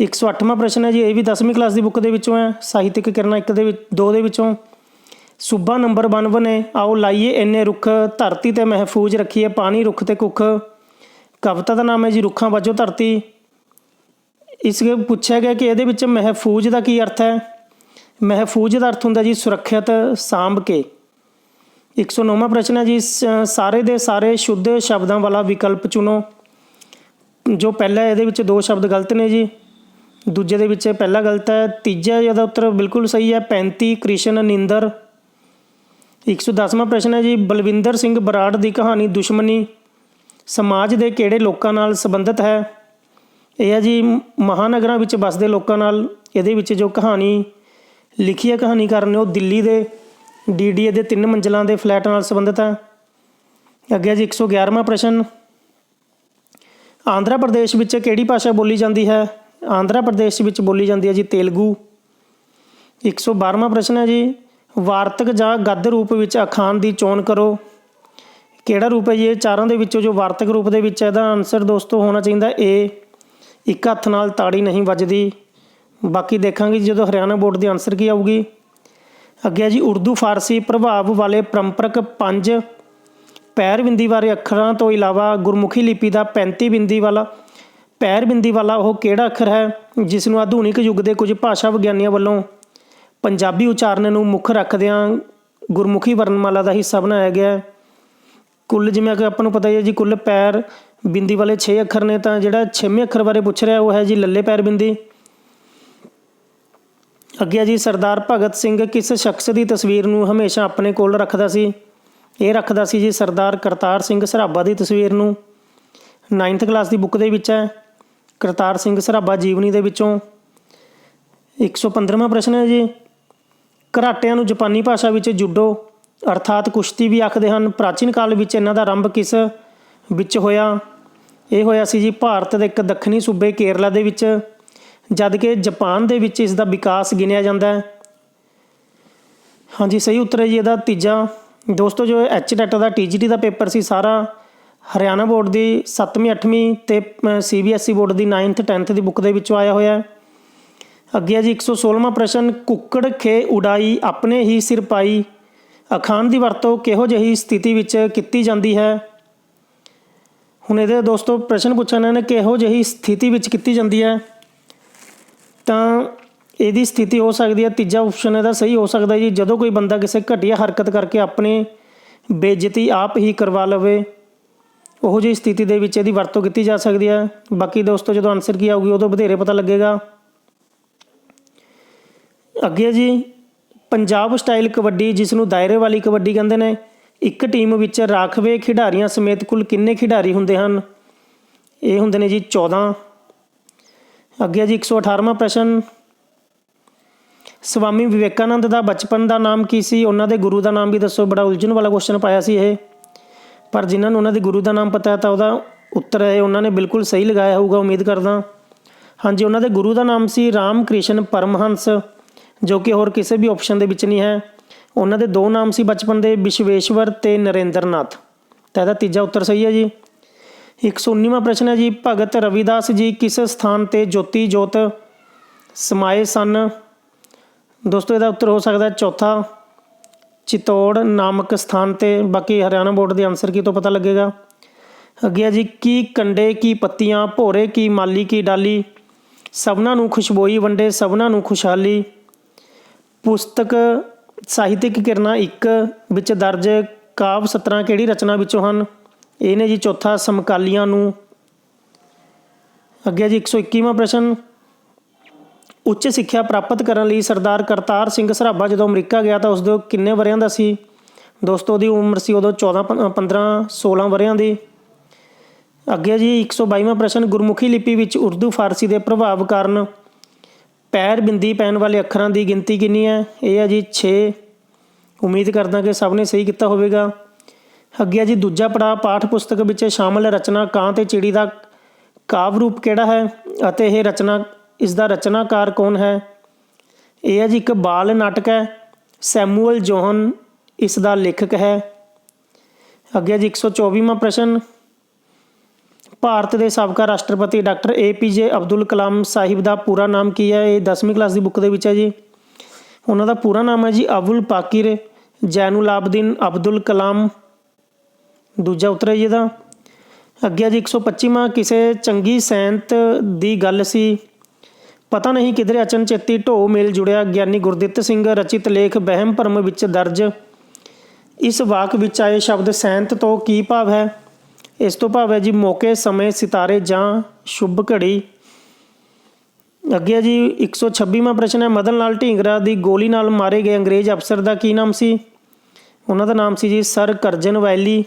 108ਵਾਂ ਪ੍ਰਸ਼ਨ ਹੈ ਜੀ, ਇਹ ਵੀ 10ਵੀਂ ਕਲਾਸ ਦੀ ਬੁੱਕ ਦੇ ਵਿੱਚੋਂ ਹੈ, ਸਾਹਿਤਿਕ ਕਿਰਨਾਂ ਇੱਕ ਦੇ ਵਿੱਚ, ਦੋ ਦੇ ਵਿੱਚੋਂ। ਸੂਬਾ ਨੰਬਰ 92 ਨੇ ਆਓ ਲਾਈਏ ਇੰਨੇ ਰੁੱਖ, ਧਰਤੀ ਤੇ ਮਹਿਫੂਜ਼ ਰੱਖੀਏ ਪਾਣੀ, ਰੁੱਖ ਤੇ ਕੁੱਖ। ਕਵਿਤਾ ਦਾ ਨਾਮ ਹੈ ਜੀ, ਰੁੱਖਾਂ ਵਜੋਂ ਧਰਤੀ। ਇਸ ਕੇ ਪੁੱਛਿਆ ਗਿਆ ਕਿ ਇਹਦੇ ਵਿੱਚ ਮਹਿਫੂਜ਼ ਦਾ ਕੀ ਅਰਥ ਹੈ? ਮਹਿਫੂਜ਼ ਦਾ ਅਰਥ ਹੁੰਦਾ ਜੀ, ਸੁਰੱਖਿਅਤ ਸਾਂਭ ਕੇ। 109ਵਾਂ ਪ੍ਰਸ਼ਨ ਹੈ ਜੀ, ਸ- ਸਾਰੇ ਦੇ ਸਾਰੇ ਸ਼ੁੱਧ ਸ਼ਬਦਾਂ ਵਾਲਾ ਵਿਕਲਪ ਚੁਣੋ। ਜੋ ਪਹਿਲਾ ਇਹਦੇ ਵਿੱਚ ਦੋ ਸ਼ਬਦ ਗਲਤ ਨੇ ਜੀ। ਦੂਜੇ ਦੇ ਵਿੱਚ ਇਹ ਪਹਿਲਾ ਗਲਤ ਹੈ, ਤੀਜਾ ਇਹਦਾ ਉੱਤਰ ਬਿਲਕੁਲ ਸਹੀ ਹੈ 35 ਕ੍ਰਿਸ਼ਨ, ਨਿੰਦਰ। 110ਵਾਂ ਪ੍ਰਸ਼ਨ ਹੈ ਜੀ, ਬਲਵਿੰਦਰ ਸਿੰਘ ਬਰਾੜ ਦੀ ਕਹਾਣੀ ਦੁਸ਼ਮਣੀ ਸਮਾਜ ਦੇ ਕਿਹੜੇ ਲੋਕਾਂ ਨਾਲ ਸੰਬੰਧਿਤ ਹੈ? ਇਹ ਹੈ ਜੀ, ਮਹਾਨਗਰਾਂ ਵਿੱਚ ਵੱਸਦੇ ਲੋਕਾਂ ਨਾਲ। ਇਹਦੇ ਵਿੱਚ ਜੋ ਕਹਾਣੀ, ਲਿਖੀ ਹੈ ਕਹਾਣੀਕਾਰ ਨੇ ਉਹ ਦਿੱਲੀ ਦੇ ਡੀਡੀਏ ਦੇ ਤਿੰਨ ਮੰਜ਼ਲਾਂ ਦੇ ਫਲੈਟ ਨਾਲ ਸੰਬੰਧਿਤ ਹੈ। ਅੱਗੇ ਹੈ ਜੀ 111ਵਾਂ ਪ੍ਰਸ਼ਨ। ਆਂਧਰਾ ਪ੍ਰਦੇਸ਼ ਵਿੱਚ ਕਿਹੜੀ ਭਾਸ਼ਾ ਬੋਲੀ ਜਾਂਦੀ ਹੈ? ਆਂਧਰਾ ਪ੍ਰਦੇਸ਼ ਵਿੱਚ ਬੋਲੀ ਜਾਂਦੀ ਹੈ ਜੀ ਤੇਲਗੂ। 112ਵਾਂ ਪ੍ਰਸ਼ਨ ਹੈ ਜੀ, ਵਾਰਤਕ ਜਾਂ ਗਦ ਰੂਪ ਵਿੱਚ ਅਖਾਣ ਦੀ ਚੋਣ ਕਰੋ। ਕਿਹੜਾ ਰੂਪ ਹੈ ਜੀ? ਇਹ ਚਾਰਾਂ ਦੇ ਵਿੱਚੋਂ ਜੋ ਵਾਰਤਕ ਰੂਪ ਦੇ ਵਿੱਚ ਹੈ, ਇਹਦਾ ਆਨਸਰ ਦੋਸਤੋ ਹੋਣਾ ਚਾਹੀਦਾ ਏ ਇੱਕ ਹੱਥ ਨਾਲ ਤਾੜੀ ਨਹੀਂ ਵੱਜਦੀ। ਬਾਕੀ ਦੇਖਾਂਗੇ ਜਦੋਂ ਹਰਿਆਣਾ ਬੋਰਡ ਦੀ ਆਨਸਰ ਕੀ ਆਊਗੀ। ਅੱਗੇ ਜੀ, ਉਰਦੂ, ਫਾਰਸੀ ਪ੍ਰਭਾਵ ਵਾਲੇ ਪਰੰਪਰਕ ਪੰਜ ਪੈਰ ਬਿੰਦੀ ਵਾਲੇ ਅੱਖਰਾਂ ਤੋਂ ਇਲਾਵਾ ਗੁਰਮੁਖੀ ਲਿਪੀ ਦਾ 35 ਬਿੰਦੀ ਵਾਲਾ ਪੈਰ ਬਿੰਦੀ ਵਾਲਾ ਉਹ ਕਿਹੜਾ ਅੱਖਰ ਹੈ ਜਿਸ ਨੂੰ ਆਧੁਨਿਕ ਯੁੱਗ ਦੇ ਕੁਝ ਭਾਸ਼ਾ ਵਿਗਿਆਨੀਆਂ ਵੱਲੋਂ ਪੰਜਾਬੀ ਉਚਾਰਨ ਨੂੰ ਮੁੱਖ ਰੱਖਦਿਆਂ ਗੁਰਮੁਖੀ ਵਰਣਮਾਲਾ ਦਾ ਹਿੱਸਾ ਬਣਾਇਆ ਗਿਆ ਹੈ। ਕੁੱਲ ਜਿਵੇਂ ਕਿ ਆਪਾਂ ਨੂੰ ਪਤਾ ਹੀ ਹੈ ਜੀ, ਕੁੱਲ ਪੈਰ ਬਿੰਦੀ ਵਾਲੇ 6 ਅੱਖਰ ਨੇ ਤਾਂ ਜਿਹੜਾ 6ਵੇਂ ਅੱਖਰ ਬਾਰੇ ਪੁੱਛ ਰਿਹਾ ਉਹ ਹੈ ਜੀ, ਲੱਲੇ ਪੈਰ ਬਿੰਦੀ ਅੱਗੇ ਜੀ ਸਰਦਾਰ ਭਗਤ ਸਿੰਘ ਕਿਸ ਸ਼ਖਸ ਦੀ ਤਸਵੀਰ ਨੂੰ ਹਮੇਸ਼ਾ ਆਪਣੇ ਕੋਲ ਰੱਖਦਾ ਸੀ? ਇਹ ਰੱਖਦਾ ਸੀ ਜੀ ਸਰਦਾਰ ਕਰਤਾਰ ਸਿੰਘ ਸਰਾਭਾ ਦੀ ਤਸਵੀਰ ਨੂੰ। 9th ਕਲਾਸ ਦੀ ਬੁੱਕ ਦੇ ਵਿੱਚ ਹੈ। ਕਰਤਾਰ ਸਿੰਘ ਸਰਾਭਾ ਜੀਵਨੀ ਦੇ ਵਿੱਚੋਂ। 115ਵਾਂ ਪ੍ਰਸ਼ਨ ਹੈ ਜੀ। ਘਰਾਟਿਆਂ ਨੂੰ ਜਾਪਾਨੀ ਭਾਸ਼ਾ ਵਿੱਚ ਜੁਡੋ, ਅਰਥਾਤ ਕੁਸ਼ਤੀ ਵੀ ਆਖਦੇ ਹਨ। ਪ੍ਰਾਚੀਨ ਕਾਲ ਵਿੱਚ ਇਹਨਾਂ ਦਾ ਆਰੰਭ ਕਿਸ ਵਿੱਚ ਹੋਇਆ? ਇਹ ਹੋਇਆ ਸੀ ਜੀ ਭਾਰਤ ਦੇ ਇੱਕ ਦੱਖਣੀ ਸੂਬੇ ਕੇਰਲਾ ਦੇ ਵਿੱਚ। ਜਦਕਿ ਜਾਪਾਨ ਦੇ ਵਿੱਚ ਇਸ ਦਾ ਵਿਕਾਸ ਗਿਣਿਆ ਜਾਂਦਾ ਹੈ। ਹਾਂਜੀ, ਸਹੀ ਉੱਤਰ ਹੈ ਜੀ ਇਹਦਾ ਤੀਜਾ। ਦੋਸਤੋ, ਜੋ ਐਚ ਟੈਟ ਦਾ ਟੀਜੀਟੀ ਦਾ ਪੇਪਰ ਸੀ ਸਾਰਾ, ਹਰਿਆਣਾ ਬੋਰਡ ਦੀ 7ਵੀਂ 8ਵੀਂ ਤੇ ਸੀਬੀਐਸਈ ਬੋਰਡ ਦੀ 9th 10th ਦੀ ਬੁੱਕ ਦੇ ਵਿੱਚੋਂ ਆਇਆ ਹੋਇਆ ਹੈ। ਅੱਗੇ ਹੈ ਜੀ 116ਵਾਂ ਪ੍ਰਸ਼ਨ, ਕੁੱਕੜ ਖੇ ਉਡਾਈ, ਆਪਣੇ ਹੀ ਸਿਰ ਪਾਈ। ਅਖਾਣ ਦੀ ਵਰਤੋਂ ਕਿਹੋ ਜਿਹੀ ਸਥਿਤੀ ਵਿੱਚ ਕੀਤੀ ਜਾਂਦੀ ਹੈ? ਹੁਣ ਇਹਦੇ ਦੋਸਤੋ, ਪ੍ਰਸ਼ਨ ਪੁੱਛਣ ਨੇ ਕਿਹੋ ਜਿਹੀ ਸਥਿਤੀ ਵਿੱਚ ਕੀਤੀ ਜਾਂਦੀ ਹੈ? ਤਾਂ ਇਹਦੀ ਸਥਿਤੀ ਹੋ ਸਕਦੀ ਹੈ, ਤੀਜਾ ਆਪਸ਼ਨ ਇਹਦਾ ਸਹੀ ਹੋ ਸਕਦਾ ਜੀ। ਜਦੋਂ ਕੋਈ ਬੰਦਾ ਕਿਸੇ ਘਟੀਆ ਹਰਕਤ ਕਰਕੇ ਆਪਣੇ ਬੇਇੱਜ਼ਤੀ ਆਪ ਹੀ ਕਰਵਾ ਲਵੇ, ਉਹੋ ਜਿਹੀ ਸਥਿਤੀ ਦੇ ਵਿੱਚ ਇਹਦੀ ਵਰਤੋਂ ਕੀਤੀ ਜਾ ਸਕਦੀ ਹੈ। ਬਾਕੀ ਦੋਸਤੋ, ਜਦੋਂ ਆਨਸਰ ਕੀ ਆਊਗੀ, ਉਦੋਂ ਵਧੇਰੇ ਪਤਾ ਲੱਗੇਗਾ। ਅੱਗੇ ਜੀ, ਪੰਜਾਬ ਸਟਾਈਲ ਕਬੱਡੀ ਜਿਸ ਨੂੰ ਦਾਇਰੇ ਵਾਲੀ ਕਬੱਡੀ ਕਹਿੰਦੇ ਨੇ, ਇੱਕ ਟੀਮ ਵਿੱਚ ਰਾਖਵੇਂ ਖਿਡਾਰੀਆਂ ਸਮੇਤ ਕੁੱਲ ਕਿੰਨੇ ਖਿਡਾਰੀ ਹੁੰਦੇ ਹਨ? ਇਹ ਹੁੰਦੇ ਨੇ ਜੀ 14 ਅੱਗੇ ਜੀ 118ਵਾਂ ਪ੍ਰਸ਼ਨ। ਸਵਾਮੀ ਵਿਵੇਕਾਨੰਦ ਦਾ ਬਚਪਨ ਦਾ ਨਾਮ ਕੀ ਸੀ? ਉਹਨਾਂ ਦੇ ਗੁਰੂ ਦਾ ਨਾਮ ਵੀ ਦੱਸੋ। ਬੜਾ ਉਲਝਣ ਵਾਲਾ ਕੁਐਸਚਨ ਪਾਇਆ ਸੀ ਇਹ। ਪਰ ਜਿਨ੍ਹਾਂ ਨੂੰ ਉਹਨਾਂ ਦੇ ਗੁਰੂ ਦਾ ਨਾਮ ਪਤਾ ਹੈ ਤਾਂ ਉਹਦਾ ਉੱਤਰ ਹੈ। ਉਹਨਾਂ ਨੇ ਬਿਲਕੁਲ ਸਹੀ ਲਗਾਇਆ ਹੋਊਗਾ, ਉਮੀਦ ਕਰਦਾ ਹਾਂਜੀ, ਉਹਨਾਂ ਦੇ ਗੁਰੂ ਦਾ ਨਾਮ ਸੀ ਰਾਮ ਕ੍ਰਿਸ਼ਨ ਪਰਮਹੰਸ, ਜੋ ਕਿ ਹੋਰ ਕਿਸੇ ਵੀ ਆਪਸ਼ਨ ਦੇ ਵਿੱਚ ਨਹੀਂ ਹੈ। ਉਹਨਾਂ ਦੇ ਦੋ ਨਾਮ ਸੀ ਬਚਪਨ ਦੇ, ਵਿਸ਼ਵੇਸ਼ਵਰ ਤੇ ਨਰਿੰਦਰਨਾਥ। ਤਾਂ ਇਹਦਾ ਤੀਜਾ ਉੱਤਰ ਸਹੀ ਹੈ ਜੀ। 119ਵਾਂ ਪ੍ਰਸ਼ਨ ਹੈ ਜੀ, ਭਗਤ ਰਵਿਦਾਸ ਜੀ ਕਿਸ ਸਥਾਨ ਤੇ ਜੋਤੀ ਜੋਤ ਸਮਾਏ ਸਨ? ਦੋਸਤੋ, ਇਹਦਾ ਉੱਤਰ ਹੋ ਸਕਦਾ ਚੌਥਾ, ਚਿਤੌੜ ਨਾਮਕ ਸਥਾਨ ਤੇ। ਬਾਕੀ ਹਰਿਆਣਾ ਬੋਰਡ ਦੇ ਆਨਸਰ ਕੀ ਤੋਂ ਪਤਾ ਲੱਗੇਗਾ? ਅੱਗੇ ਹੈ ਜੀ, ਕੀ ਕੰਡੇ, ਕੀ ਪੱਤੀਆਂ, ਭੋਰੇ, ਕੀ ਮਾਲੀ, ਕੀ ਡਾਲੀ? ਸਭਨਾਂ ਨੂੰ ਖੁਸ਼ਬੋਈ ਵੰਡੇ, ਸਭਨਾਂ ਨੂੰ ਖੁਸ਼ਹਾਲੀ। ਪੁਸਤਕ ਸਾਹਿਤਿਕ ਕਿਰਨਾਂ ਇੱਕ, ਵਿੱਚ ਦਰਜ ਕਾਵ ਸਤਰਾਂ ਕਿਹੜੀ ਰਚਨਾ ਵਿੱਚੋਂ ਹਨ? ਇਹ ਨੇ ਜੀ ਚੌਥਾ ਸਮਕਾਲੀਆਂ ਨੂੰ। ਅੱਗੇ ਜੀ 121ਵਾਂ ਪ੍ਰਸ਼ਨ। ਉੱਚ ਸਿੱਖਿਆ ਪ੍ਰਾਪਤ ਕਰਨ ਲਈ ਸਰਦਾਰ ਕਰਤਾਰ ਸਿੰਘ ਸਰਾਭਾ ਜਦੋਂ ਅਮਰੀਕਾ ਗਿਆ ਤਾਂ ਉਸ ਦੇ ਕਿੰਨੇ ਵਰਿਆਂ ਦਾ ਸੀ? ਦੋਸਤੋ, ਉਹਦੀ ਉਮਰ ਸੀ ਉਦੋਂ 14 ਪ- 15 16 ਵਰਿਆਂ ਦੀ। ਅੱਗੇ ਜੀ 122ਵਾਂ ਪ੍ਰਸ਼ਨ। ਗੁਰਮੁਖੀ ਲਿਪੀ ਵਿੱਚ ਉਰਦੂ, ਫਾਰਸੀ ਦੇ ਪ੍ਰਭਾਵ ਕਾਰਨ ਪੈਰ ਬਿੰਦੀ ਪੈਣ ਵਾਲੇ ਅੱਖਰਾਂ ਦੀ ਗਿਣਤੀ ਕਿੰਨੀ ਹੈ? ਇਹ ਹੈ ਜੀ 6 ਉਮੀਦ ਕਰਦਾ ਕਿ ਸਭ ਨੇ ਸਹੀ ਕੀਤਾ ਹੋਵੇਗਾ। ਅੱਗੇ ਜੀ, ਦੂਜਾ ਪੜਾਅ ਪਾਠ ਪੁਸਤਕ ਵਿੱਚ ਸ਼ਾਮਲ ਰਚਨਾ ਕਾਂ ਤੇ ਚਿੜੀ ਦਾ ਕਾਵ ਰੂਪ ਕਿਹੜਾ ਹੈ ਅਤੇ ਇਹ ਰਚਨਾ, ਇਸ ਦਾ ਰਚਨਾਕਾਰ ਕੌਣ ਹੈ? ਇਹ ਹੈ ਜੀ, ਇੱਕ ਬਾਲ ਨਾਟਕ ਹੈ, ਸੈਮੂਅਲ ਜੋਹਨ, ਇਸ ਦਾ ਲੇਖਕ ਹੈ। ਅੱਗੇ ਜੀ 124ਵਾਂ ਪ੍ਰਸ਼ਨ। ਭਾਰਤ ਦੇ ਸਾਬਕਾ ਰਾਸ਼ਟਰਪਤੀ ਡਾਕਟਰ ਏ ਪੀ ਜੇ ਅਬਦੁਲ ਕਲਾਮ ਸਾਹਿਬ ਦਾ ਪੂਰਾ ਨਾਮ ਕੀ ਹੈ? ਇਹ 10ਵੀਂ ਕਲਾਸ ਦੀ ਬੁੱਕ ਦੇ ਵਿੱਚ ਹੈ ਜੀ। ਉਹਨਾਂ ਦਾ ਪੂਰਾ ਨਾਮ ਹੈ ਜੀ ਅਬੁਲ ਪਾਕਿਰ ਜੈਨੁਲ ਆਬਦੀਨ ਅਬਦੁਲ ਕਲਾਮ। ਦੂਜਾ ਉੱਤਰ ਹੈ ਜੀ ਇਹਦਾ। ਅੱਗੇ ਹੈ ਜੀ 125ਵਾਂ ਕਿਸੇ ਚੰਗੀ ਸੈਂਤ ਦੀ ਗੱਲ ਸੀ। ਪਤਾ ਨਹੀਂ ਕਿਧਰੇ ਅਚਨਚੇਤੀ ਢੋ ਮੇਲ ਜੁੜਿਆ, ਗਿਆਨੀ ਗੁਰਦਿੱਤ ਸਿੰਘ ਰਚਿਤ ਲੇਖ ਵਹਿਮ ਭਰਮ ਵਿੱਚ ਦਰਜ। ਇਸ ਵਾਕ ਵਿੱਚ ਆਏ ਸ਼ਬਦ ਸੈਂਤ ਤੋਂ ਕੀ ਭਾਵ ਹੈ? ਇਸ ਤੋਂ ਭਾਵ ਹੈ ਜੀ, ਮੌਕੇ, ਸਮੇਂ, ਸਿਤਾਰੇ ਜਾਂ ਸ਼ੁਭ ਘੜੀ। ਅੱਗੇ ਹੈ ਜੀ 126ਵਾਂ ਪ੍ਰਸ਼ਨ ਹੈ, ਮਦਨ ਲਾਲ ਢੀਂਗਰਾ ਦੀ ਗੋਲੀ ਨਾਲ ਮਾਰੇ ਗਏ ਅੰਗਰੇਜ਼ ਅਫਸਰ ਦਾ ਕੀ ਨਾਮ ਸੀ? ਉਹਨਾਂ ਦਾ ਨਾਮ ਸੀ ਜੀ, ਸਰ ਕਰਜਨ ਵੈਲੀ।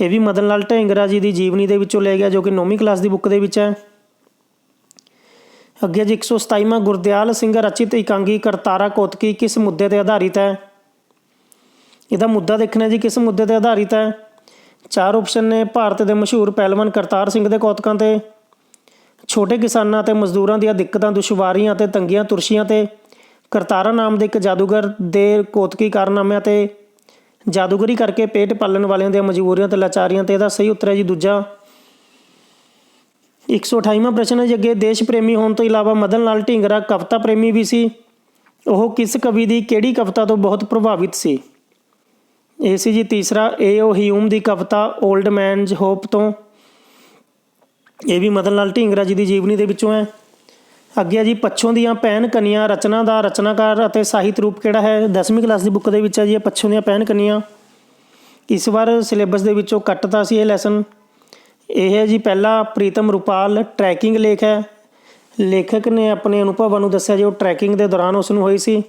ਇਹ ਵੀ ਮਦਨ ਲਾਲ ਢੀਂਗਰਾ ਜੀ ਦੀ ਜੀਵਨੀ ਦੇ ਵਿੱਚੋਂ ਲਿਆ ਗਿਆ ਜੋ ਕਿ 9ਵੀਂ ਕਲਾਸ ਦੀ ਬੁੱਕ ਦੇ ਵਿੱਚ ਹੈ। ਅੱਗੇ ਜੀ 127ਵਾਂ ਗੁਰਦਿਆਲ ਸਿੰਘ ਰਚਿਤ ਇਕਾਂਗੀ ਕਰਤਾਰਾ ਕੋਤਕੀ ਕਿਸ ਮੁੱਦੇ ਤੇ ਆਧਾਰਿਤ ਹੈ? ਇਹਦਾ ਮੁੱਦਾ ਦੇਖਣਾ ਜੀ, ਕਿਸ ਮੁੱਦੇ ਤੇ ਆਧਾਰਿਤ ਹੈ? ਚਾਰ ਆਪਸ਼ਨ ਨੇ ਭਾਰਤ ਦੇ ਮਸ਼ਹੂਰ ਪਹਿਲਵਾਨ ਕਰਤਾਰ ਸਿੰਘ ਦੇ ਕੋਤਕਾਂ ਤੇ, ਛੋਟੇ ਕਿਸਾਨਾਂ ਤੇ, ਮਜ਼ਦੂਰਾਂ ਦੀਆਂ ਦਿੱਕਤਾਂ, ਦੁਸ਼ਵਾਰੀਆਂ ਤੇ, ਤੰਗੀਆਂ, ਤੁਰਸ਼ੀਆਂ ਤੇ, ਕਰਤਾਰਾ ਨਾਮ ਦੇ ਇੱਕ ਜਾਦੂਗਰ ਦੇ ਕੋਤਕੀ ਕਾਰਨਾਮਿਆਂ ਤੇ ਜਾਦੂਗਰੀ ਕਰਕੇ ਪੇਟ ਪਾਲਣ ਵਾਲਿਆਂ ਦੀਆਂ ਮਜਬੂਰੀਆਂ ਤੇ ਲਾਚਾਰੀਆਂ ਤੇ ਇਹਦਾ ਸਹੀ ਉੱਤਰ ਹੈ ਜੀ ਦੂਜਾ। 128ਵਾਂ ਪ੍ਰਸ਼ਨ ਹੈ ਜੀ, ਅੱਗੇ ਦੇਸ਼ ਪ੍ਰੇਮੀ ਹੋਣ ਤੋਂ ਇਲਾਵਾ ਮਦਨ ਲਾਲ ਢੀਂਗਰਾ ਕਵਿਤਾ ਪ੍ਰੇਮੀ ਵੀ ਸੀ। ਉਹ ਕਿਸ ਕਵੀ ਦੀ ਕਿਹੜੀ ਕਵਿਤਾ ਤੋਂ ਬਹੁਤ ਪ੍ਰਭਾਵਿਤ ਸੀ? ਇਹ ਸੀ ਜੀ ਤੀਸਰਾ ਏਓ ਹਿਊਮ ਦੀ ਕਵਿਤਾ 올ਡ ਮੈਨਜ਼ ਹੋਪ ਤੋਂ। ਇਹ ਵੀ ਮਦਨ ਲਾਲ ਢੀਂਗਰਾ ਜੀ ਦੀ ਜੀਵਨੀ ਦੇ ਵਿੱਚੋਂ ਹੈ। ਅੱਗੇ ਜੀ, ਪੱਛੋਂ ਦੀਆਂ ਪੈਨ ਕਨੀਆਂ ਰਚਨਾ ਦਾ ਰਚਨਾਕਾਰ ਅਤੇ ਸਾਹਿਤ ਰੂਪ ਕਿਹੜਾ ਹੈ? 10ਵੀਂ ਕਲਾਸ ਦੀ ਬੁੱਕ ਦੇ ਵਿੱਚ ਹੈ ਜੀ, ਇਹ ਪੱਛੋਂ ਦੀਆਂ ਪੈਨ ਕਨੀਆਂ। ਇਸ ਵਾਰ ਸਿਲੇਬਸ ਦੇ ਵਿੱਚੋਂ ਕੱਟਤਾ ਸੀ ਇਹ ਲੈਸਨ ਇਹ ਹੈ ਜੀ, ਪਹਿਲਾ ਪ੍ਰੀਤਮ ਰੂਪਾਲ ਟਰੈਕਿੰਗ ਲੇਖ ਹੈ। ਲੇਖਕ ਨੇ ਆਪਣੇ ਅਨੁਭਵਾਂ ਨੂੰ ਦੱਸਿਆ ਜੋ ਟਰੈਕਿੰਗ ਦੇ ਦੌਰਾਨ ਉਸ ਨੂੰ ਹੋਈ ਸੀ।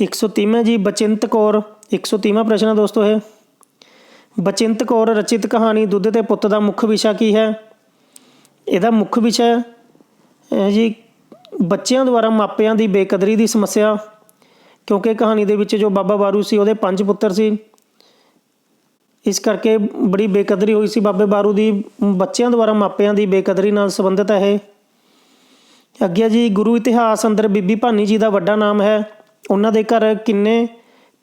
130ਵਾਂ ਜੀ, ਬਚਿੰਤ ਕੌਰ 130ਵਾਂ ਪ੍ਰਸ਼ਨ ਹੈ ਦੋਸਤੋ ਇਹ। ਬਚਿੰਤ ਕੌਰ ਰਚਿਤ ਕਹਾਣੀ ਦੁੱਧ ਤੇ ਪੁੱਤ ਦਾ ਮੁੱਖ ਵਿਸ਼ਾ ਕੀ ਹੈ? ਇਹਦਾ ਮੁੱਖ ਵਿਸ਼ਾ ਜੀ ਬੱਚਿਆਂ ਦੁਆਰਾ ਮਾਪਿਆਂ ਦੀ ਬੇਕਦਰੀ ਦੀ ਸਮੱਸਿਆ, ਕਿਉਂਕਿ ਕਹਾਣੀ ਦੇ ਵਿੱਚ ਜੋ ਬਾਬਾ ਬਾਰੂ ਸੀ, ਉਹਦੇ ਪੰਜ ਪੁੱਤਰ ਸੀ। ਇਸ ਕਰਕੇ ਬੜੀ ਬੇਕਦਰੀ ਹੋਈ ਸੀ ਬਾਬੇ ਬਾਰੂ ਦੀ। ਬੱਚਿਆਂ ਦੁਆਰਾ ਮਾਪਿਆਂ ਦੀ ਬੇਕਦਰੀ ਨਾਲ ਸੰਬੰਧਿਤ ਹੈ ਇਹ। ਅੱਗੇ ਜੀ, ਗੁਰੂ ਇਤਿਹਾਸ ਅੰਦਰ ਬੀਬੀ ਭਾਨੀ ਜੀ ਦਾ ਵੱਡਾ ਨਾਮ ਹੈ। ਉਹਨਾਂ ਦੇ ਘਰ ਕਿੰਨੇ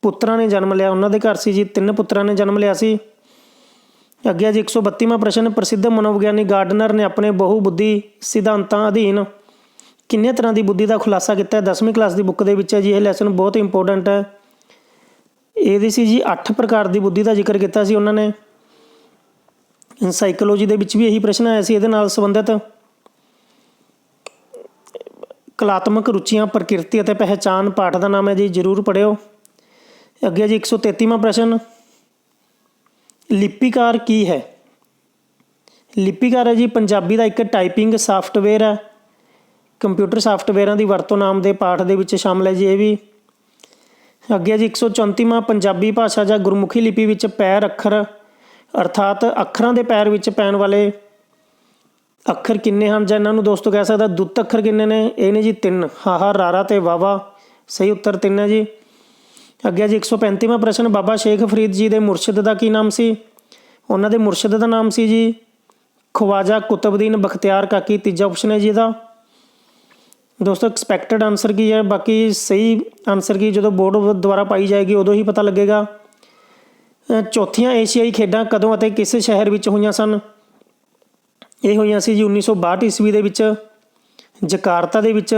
ਪੁੱਤਰਾਂ ਨੇ ਜਨਮ ਲਿਆ? ਉਹਨਾਂ ਦੇ ਘਰ ਸੀ ਜੀ, ਤਿੰਨ ਪੁੱਤਰਾਂ ਨੇ ਜਨਮ ਲਿਆ ਸੀ। ਅੱਗੇ ਜੀ 132ਵਾਂ ਪ੍ਰਸ਼ਨ ਪ੍ਰਸਿੱਧ ਮਨੋਵਿਗਿਆਨੀ ਗਾਰਡਨਰ ਨੇ ਆਪਣੇ ਬਹੁ ਬੁੱਧੀ ਸਿਧਾਂਤਾਂ ਅਧੀਨ ਕਿੰਨੇ ਤਰ੍ਹਾਂ ਦੀ ਬੁੱਧੀ ਦਾ ਖੁਲਾਸਾ ਕੀਤਾ ਹੈ? 10ਵੀਂ ਕਲਾਸ ਦੀ ਬੁੱਕ ਦੇ ਵਿੱਚ ਹੈ ਜੀ ਇਹ ਲੈਸਨ ਬਹੁਤ ਇੰਪੋਰਟੈਂਟ ਹੈ। ਇਹਦੀ ਸੀ ਜੀ 8 ਪ੍ਰਕਾਰ ਦੀ ਬੁੱਧੀ ਦਾ ਜ਼ਿਕਰ ਕੀਤਾ ਸੀ ਉਹਨਾਂ ਨੇ। ਸਾਈਕੋਲੋਜੀ ਦੇ ਵਿੱਚ ਵੀ ਇਹੀ ਪ੍ਰਸ਼ਨ ਆਇਆ ਸੀ, ਇਹਦੇ ਨਾਲ ਸੰਬੰਧਿਤ ਕਲਾਤਮਕ ਰੁਚੀਆਂ, ਪ੍ਰਕਿਰਤੀ ਅਤੇ ਪਹਿਚਾਨ ਪਾਠ ਦਾ ਨਾਮ ਹੈ ਜੀ, ਜਰੂਰ ਪੜਿਓ ਅੱਗੇ ਜੀ 133ਵਾਂ ਪ੍ਰਸ਼ਨ ਲਿਪੀਕਾਰ ਕੀ ਹੈ? ਲਿਪੀਕਾਰ ਹੈ ਜੀ, ਪੰਜਾਬੀ ਦਾ ਇੱਕ ਟਾਈਪਿੰਗ ਸਾਫਟਵੇਅਰ ਹੈ। ਕੰਪਿਊਟਰ ਸਾਫਟਵੇਅਰਾਂ ਦੀ ਵਰਤੋਂ ਨਾਮ ਦੇ ਪਾਠ ਦੇ ਵਿੱਚ ਸ਼ਾਮਲ ਹੈ ਜੀ ਇਹ ਵੀ। ਅੱਗੇ ਜੀ 134ਵਾਂ ਪੰਜਾਬੀ ਭਾਸ਼ਾ ਜਾਂ ਗੁਰਮੁਖੀ ਲਿਪੀ ਵਿੱਚ ਪੈਰ ਅੱਖਰ, ਅਰਥਾਤ ਅੱਖਰਾਂ ਦੇ ਪੈਰ ਵਿੱਚ ਪੈਣ ਵਾਲੇ ਅੱਖਰ ਕਿੰਨੇ ਹਨ? ਜਾਂ ਇਹਨਾਂ ਨੂੰ ਦੋਸਤੋ ਕਹਿ ਸਕਦਾ, ਦੁੱਤ ਅੱਖਰ ਕਿੰਨੇ ਨੇ? ਇਹ ਨੇ ਜੀ ਤਿੰਨ। ਹਾਹਾ ਰਾਰਾ ਤੇ ਵਾਵਾ ਸਹੀ ਉੱਤਰ ਤਿੰਨ ਹੈ ਜੀ। ਅੱਗੇ ਜੀ 135ਵਾਂ ਪ੍ਰਸ਼ਨ, ਬਾਬਾ ਸ਼ੇਖ ਫਰੀਦ ਜੀ ਦੇ ਮੁਰਸ਼ਿਦ ਦਾ ਕੀ ਨਾਮ ਸੀ? ਉਹਨਾਂ ਦੇ ਮੁਰਸ਼ਿਦ ਦਾ ਨਾਮ ਸੀ ਜੀ ਖਵਾਜਾ ਕੁਤਬਦੀਨ ਬਖਤਿਆਰ ਕਾਕੀ, ਤੀਜਾ ਆਪਸ਼ਨ ਹੈ ਜੀ ਇਹਦਾ। ਦੋਸਤੋ ਐਕਸਪੈਕਟਡ ਆਨਸਰ ਕੀ ਹੈ? ਬਾਕੀ ਸਹੀ ਆਨਸਰ ਕੀ ਜਦੋਂ ਬੋਰਡ ਦੁਆਰਾ ਪਾਈ ਜਾਏਗੀ, ਉਦੋਂ ਹੀ ਪਤਾ ਲੱਗੇਗਾ। ਚੌਥੀਆਂ ਏਸ਼ੀਆਈ ਖੇਡਾਂ ਕਦੋਂ ਅਤੇ ਕਿਸ ਸ਼ਹਿਰ ਵਿੱਚ ਹੋਈਆਂ ਸਨ? ਇਹ ਹੋਈਆਂ ਸੀ ਜੀ 1962 ਈਸਵੀ ਦੇ ਵਿੱਚ, ਜਕਾਰਤਾ ਦੇ ਵਿੱਚ